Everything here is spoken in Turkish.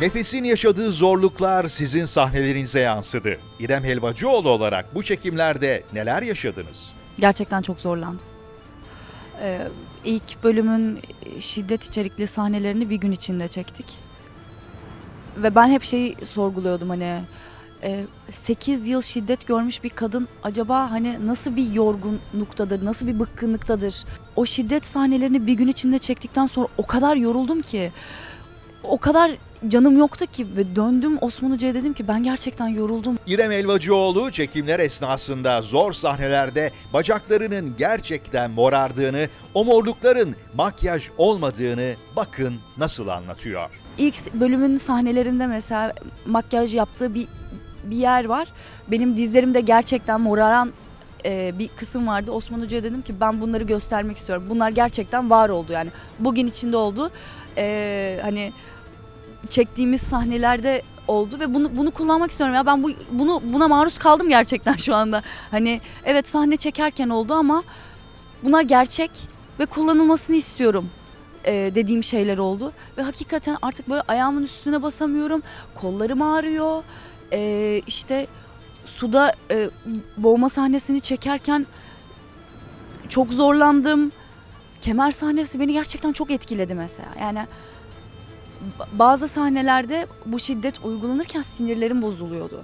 Nefes'in yaşadığı zorluklar sizin sahnelerinize yansıdı. İrem Helvacıoğlu olarak bu çekimlerde neler yaşadınız? Gerçekten çok zorlandım. Ee, ilk bölümün şiddet içerikli sahnelerini bir gün içinde çektik. Ve ben hep şeyi sorguluyordum hani 8 yıl şiddet görmüş bir kadın acaba hani nasıl bir yorgunluktadır, nasıl bir bıkkınlıktadır? O şiddet sahnelerini bir gün içinde çektikten sonra o kadar yoruldum ki o kadar canım yoktu ki ve döndüm Osman Hoca'ya dedim ki ben gerçekten yoruldum. İrem Helvacıoğlu çekimler esnasında zor sahnelerde bacaklarının gerçekten morardığını, o morlukların makyaj olmadığını bakın nasıl anlatıyor. İlk bölümün sahnelerinde mesela makyaj yaptığı bir bir yer var. Benim dizlerimde gerçekten moraran e, bir kısım vardı. Osman Hoca'ya dedim ki ben bunları göstermek istiyorum. Bunlar gerçekten var oldu yani. Bugün içinde oldu. E, hani çektiğimiz sahnelerde oldu ve bunu bunu kullanmak istiyorum ya ben bu bunu buna maruz kaldım gerçekten şu anda. Hani evet sahne çekerken oldu ama bunlar gerçek ve kullanılmasını istiyorum e, dediğim şeyler oldu ve hakikaten artık böyle ayağımın üstüne basamıyorum. Kollarım ağrıyor. E, işte suda e, boğma sahnesini çekerken çok zorlandım. Kemer sahnesi beni gerçekten çok etkiledi mesela. Yani ba- bazı sahnelerde bu şiddet uygulanırken sinirlerim bozuluyordu.